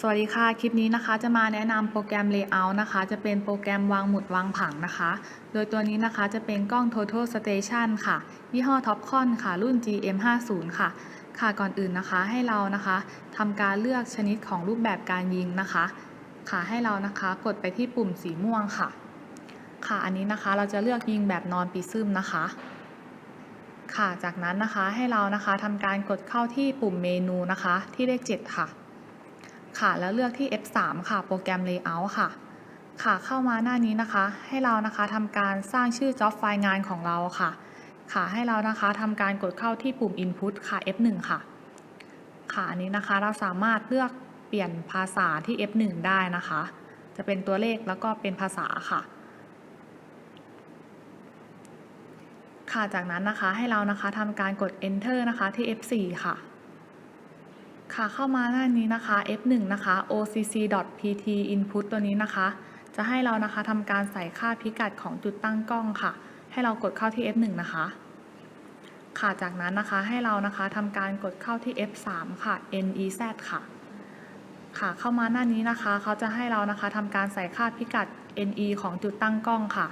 สวัสดีค่ะ คลิปนี้นะคะจะมาแนะนำโปรแกรม Layout นะคะ จะเป็นโปรแกรมวางหมุดวางผังนะคะ โดยตัวนี้นะคะจะเป็นกล้อง Total Station ค่ะ ยี่ห้อ Topcon ค่ะ รุ่น GM50 ค่ะ ค่ะก่อนอื่นนะคะให้เรานะคะทำการเลือกชนิดของรูปแบบการยิงนะคะ ค่ะให้เรานะคะกดไปที่ปุ่มสีม่วงค่ะ ค่ะอันนี้นะคะเราจะเลือกยิงแบบนอนปีซึมนะคะ ค่ะจากนั้นนะคะให้เรานะคะทำการกดเข้าที่ปุ่มเมนูนะคะที่เลข 7 ค่ะ ค่ะ แล้วเลือกที่ F3 ค่ะ โปรแกรม Layout ค่ะ ค่ะ เข้ามาหน้านี้นะคะ ให้เรานะคะทำการสร้างชื่อ Job ไฟล์งานของเราค่ะ ค่ะ ให้เรานะคะทำการกดเข้าที่ปุ่ม Input ค่ะ F1 ค่ะ ค่ะ อันนี้นะคะเราสามารถเลือกเปลี่ยนภาษาที่ F1 ได้นะคะ จะเป็นตัวเลขแล้วก็เป็นภาษาค่ะค่ะจากนั้นนะคะให้เรานะคะทำการกด Enter นะคะที่ F4 ค่ะ ค่ะเข้ามาหน้านี้นะคะ F1 นะคะ occ.pt input ตัวนี้นะคะ จะให้เรานะคะทำการใส่ค่าพิกัดของจุดตั้งกล้องค่ะ ให้เรากดเข้าที่ F1 นะคะค่ะจากนั้นนะคะให้เรานะคะทำการกดเข้าที่ F3 ค่ะ NEZ ค่ะ ค่ะเข้ามาหน้านี้นะคะ เขาจะให้เรานะคะทำการใส่ค่าพิกัด NE ของจุดตั้งกล้องค่ะ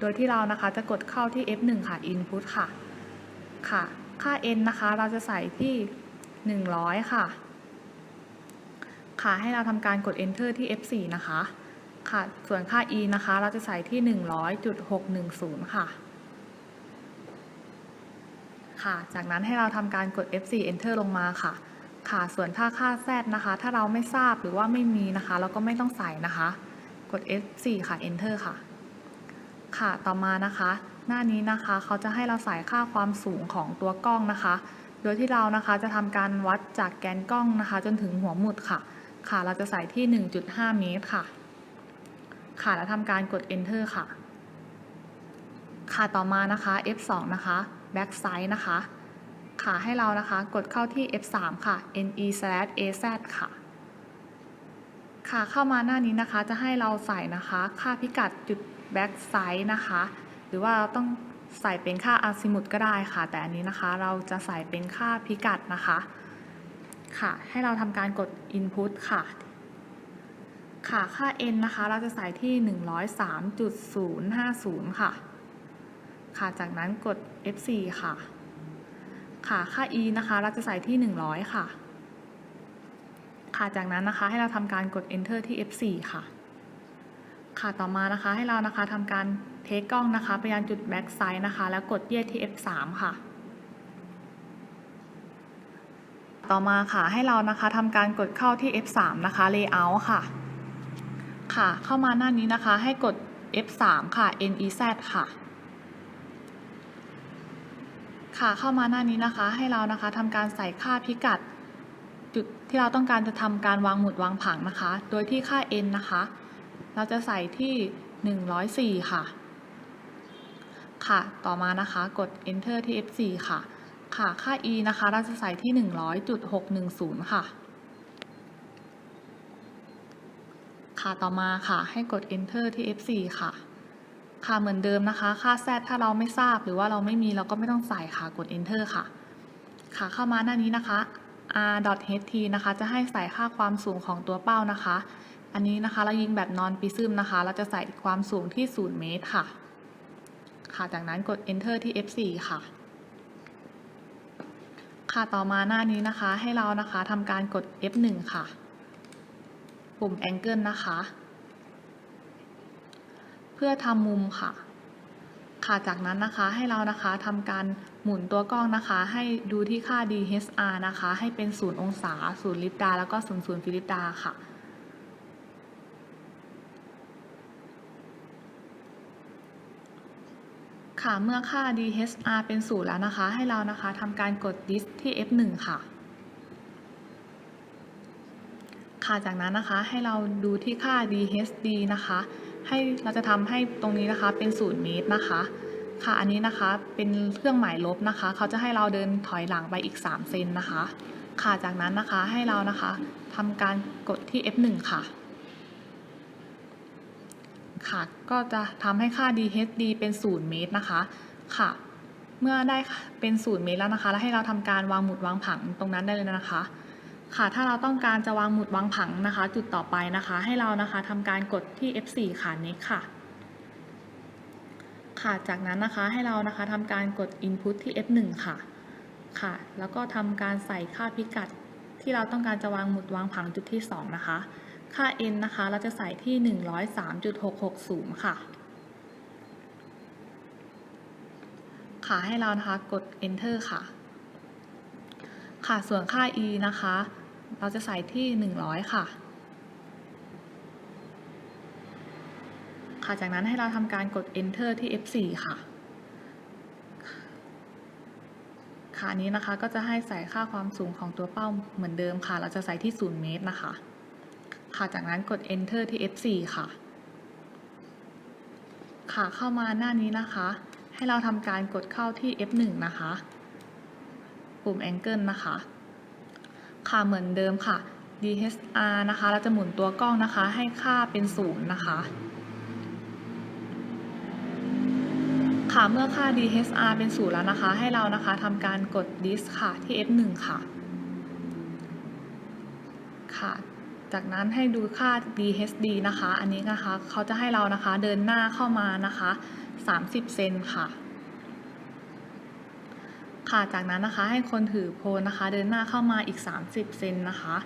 โดยที่เรานะคะจะกดเข้าที่ F1 ค่ะ Input ค่ะ ค่ะ ค่า N นะคะเราจะใส่ที่ 100 ค่ะ ค่ะให้เราทำการกด Enter ที่ F4 นะคะค่ะส่วนค่า E นะคะ เราจะใส่ที่ 100.610 ค่ะ ค่ะ จากนั้นให้เราทำการกด F4 Enter ลงมาค่ะ ค่ะส่วนถ้าค่า Z นะคะ ถ้าเราไม่ทราบหรือว่าไม่มีนะคะ เราก็ไม่ต้องใส่นะคะ กด F4 ค่ะ Enter ค่ะ ค่ะต่อมานะคะ หน้านี้นะคะเขาจะให้เราใส่ค่าความสูงของตัวกล้องนะคะ โดยที่เรานะคะจะทำการวัดจากแกนกล้องนะคะ จนถึงหัวหมุดค่ะ ค่ะ เราจะใส่ที่ 1.5 เมตรค่ะ ค่ะ แล้วทำการกด enter ค่ะ ค่ะ ต่อมานะคะ F2 นะคะ back side นะคะ ค่ะ ให้เรานะคะ กดเข้าที่ F3 ค่ะ ne slash az ค่ะ ค่ะ เข้ามาหน้านี้นะคะ จะให้เราใส่นะคะ ค่าพิกัดจุด back side นะคะ หรือว่าเราต้องใส่เป็นค่าอาซิมุตก็ได้ค่ะ แต่อันนี้นะคะ เราจะใส่เป็นค่าพิกัดนะคะ ค่ะ ให้เราทำการกด input ค่ะ ค่ะค่า n นะคะ เราจะใส่ที่ 103.050 ค่ะ ค่ะ จากนั้นกด f4 ค่ะ ค่ะค่า e นะคะ เราจะใส่ที่ 100 ค่ะ ค่ะ จากนั้นนะคะให้เราทำการกด enter ที่ f4 ค่ะ ค่ะต่อมานะคะให้เรานะคะทำการเทคกล้องนะคะ ไปยังจุด back side นะคะ แล้วกดเยียดที่ f3 ค่ะ ต่อมาค่ะให้เรานะคะทำการกดเข้าที่ F3 นะคะ Layout ค่ะ ค่ะ เข้ามาหน้านี้นะคะ ให้กด F3 ค่ะ NEZ ค่ะ ค่ะเข้ามาหน้านี้นะคะ ให้เรานะคะทำการใส่ค่าพิกัด จุดที่เราต้องการจะทำการวางหมุดวางผังนะคะ โดยที่ค่า n นะคะ เราจะใส่ที่ 104 ค่ะ ค่ะ ต่อมานะคะกด enter ที่ F4 ค่ะ ค่ะ ค่า e นะคะ เราจะใส่ที่ 100.610 ค่ะ ค่ะต่อมาค่ะ ให้กด enter ที่ F4 ค่ะ ค่ะเหมือนเดิมนะคะ ค่า z ถ้าเราไม่ทราบหรือว่าเราไม่มีเราก็ไม่ต้องใส่ค่ะ กด enter ค่ะ ค่ะเข้ามาหน้านี้นะคะ r.ht นะคะ จะให้ใส่ค่าความสูงของตัวเป้านะคะ อันนี้นะคะเรายิงแบบนอนปีซึมนะคะ เราจะใส่ความสูงที่ 0 เมตรค่ะ ค่ะ จากนั้นกด enter ที่ F4 ค่ะ ค่ะต่อมาหน้านี้นะคะให้เรานะคะทำการกด F1 ค่ะ ปุ่ม angle นะคะ เพื่อทำมุมค่ะ ค่ะจากนั้นนะคะให้เรานะคะทำการหมุนตัวกล้องนะคะ ให้ดูที่ค่า DHR นะคะ ให้เป็น 0 องศา 0 ลิปดา แล้วก็ 0 0 ฟิลิปดาค่ะ ค่ะเมื่อค่า DHR เป็น0แล้วนะคะ ให้เรานะคะทำการกด Disk ที่ F1 ค่ะ ค่ะจากนั้นนะคะให้เราดูที่ค่า DHD นะคะ ให้เราจะทำให้ตรงนี้นะคะเป็น0เมตรนะคะ ค่ะอันนี้นะคะเป็นเครื่องหมายลบนะคะ เขาจะให้เราเดินถอยหลังไปอีก 3 เซนนะคะ ค่ะจากนั้นนะคะให้เรานะคะทำการกดที่ F1 ค่ะ ค่ะ ก็จะทำให้ค่า DHD เป็น 0 เมตรนะคะ ค่ะ เมื่อได้เป็น0เมตรแล้วนะคะ แล้วให้เราทำการวางหมุดวางผังตรงนั้นได้เลยนะคะ ค่ะ ถ้าเราต้องการจะวางหมุดวางผังนะคะ จุดต่อไปนะคะ ให้เรานะคะทำการกดที่ F4 ค่ะ next ค่ะ ค่ะ จากนั้นนะคะให้เรานะคะทำการกด input ที่ F1 ค่ะ ค่ะ แล้วก็ทำการใส่ค่าพิกัดที่เราต้องการจะวางหมุดวางผังจุดที่ 2 นะคะ ค่า n นะคะ เราจะใส่ที่ 103.660 ค่ะ ค่ะให้เรานะคะกด enter ค่ะ ค่ะส่วนค่า e นะคะ เราจะใส่ที่ 100 ค่ะ ค่ะจากนั้นให้เราทำการกด enter ที่ F4 ค่ะค่ะอันนี้นะคะก็จะให้ใส่ค่าความสูงของตัวเป้าเหมือนเดิมค่ะ เราจะใส่ที่ 0 เมตรนะคะ ค่ะ จากนั้นกด enter ที่ F4 ค่ะ ค่ะเข้ามาหน้านี้นะคะ ให้เราทำการกดเข้าที่ F1 นะคะ ปุ่ม angle นะคะ ค่ะเหมือนเดิมค่ะ DHR นะคะ เราจะหมุนตัวกล้องนะคะ ให้ค่าเป็นศูนย์นะคะ ค่ะเมื่อค่า DHR เป็นศูนย์แล้วนะคะ ให้เรานะคะทำการกด Dis ค่ะที่ F1 ค่ะ ค่ะ จากนั้นให้ดูค่า DHD นะคะ อันนี้นะคะเขาจะให้เรานะคะเดินหน้าเข้ามานะคะ 30 เซนค่ะ ค่ะจากนั้นนะคะให้คนถือโพลนะคะ เดินหน้าเข้ามาอีก 30 เซนนะคะ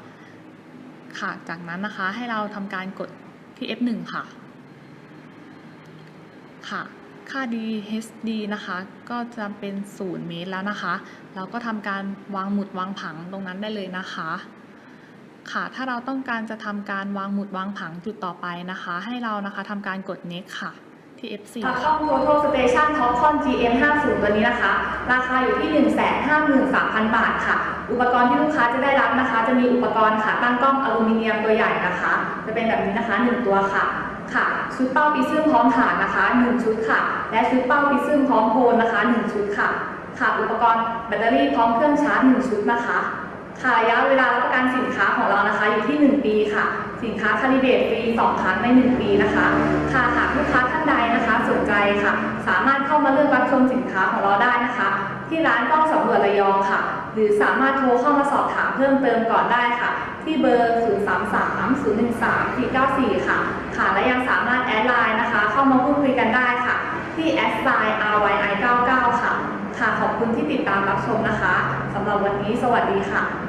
ค่ะจากนั้นนะคะให้เราทำการกดที่ F1 ค่ะ ค่ะค่า DHD นะคะ ก็จะเป็น 0 เมตรแล้วนะคะ เราก็ทำการวางหมุดวางผังตรงนั้นได้เลยนะคะ ค่ะ ถ้าเราต้องการจะทำการวางหมุดวางผังจุดต่อไปนะคะ ให้เรานะคะทำการกด next ค่ะที่ F4 ค่ะกล้ค่ะอง Total Station Topcon GM 50ตัวนี้นะคะ ราคาอยู่ที่ 153,000 บาทค่ะ อุปกรณ์ที่ลูกค้าจะได้รับนะคะ จะมีอุปกรณ์ค่ะ ตั้งกล้องอลูมิเนียมตัวใหญ่นะคะ จะเป็นแบบนี้นะคะ 1 ตัวค่ะ ค่ะ ชุดเป้าปีซึมพร้อมฐานนะคะ 1 ชุดค่ะ และชุดเป้าปีซึมพร้อมโพลนะคะ 1 ชุดค่ะ ค่ะ อุปกรณ์แบตเตอรี่พร้อมเครื่องชาร์จ 1 ชุดนะคะ ค่ะระยะเวลารับประกันสินค้าของเรานะคะอยู่ที่ 1 ปีค่ะ สินค้าคาลิเบตฟรี2ครั้งใน 1 ปีนะคะ ค่ะหากลูกค้าท่านใดนะคะสนใจค่ะ สามารถเข้ามาเลือกรับชมสินค้าของเราได้นะคะ ที่ร้านกล้องสำรวจระยองค่ะ หรือสามารถโทรเข้ามาสอบถามเพิ่มเติมก่อนได้ค่ะ ที่เบอร์ 0 3 3 0 1 3 4 9 4 ค่ะ ค่ะและยังสามารถแอดไลน์นะคะ เข้ามาพูดคุยกันได้ค่ะ ที่แอดไซน์ RYI 99ค่ะ ค่ะขอบคุณที่ติดตามรับชมนะคะสำหรับวันนี้สวัสดีค่ะ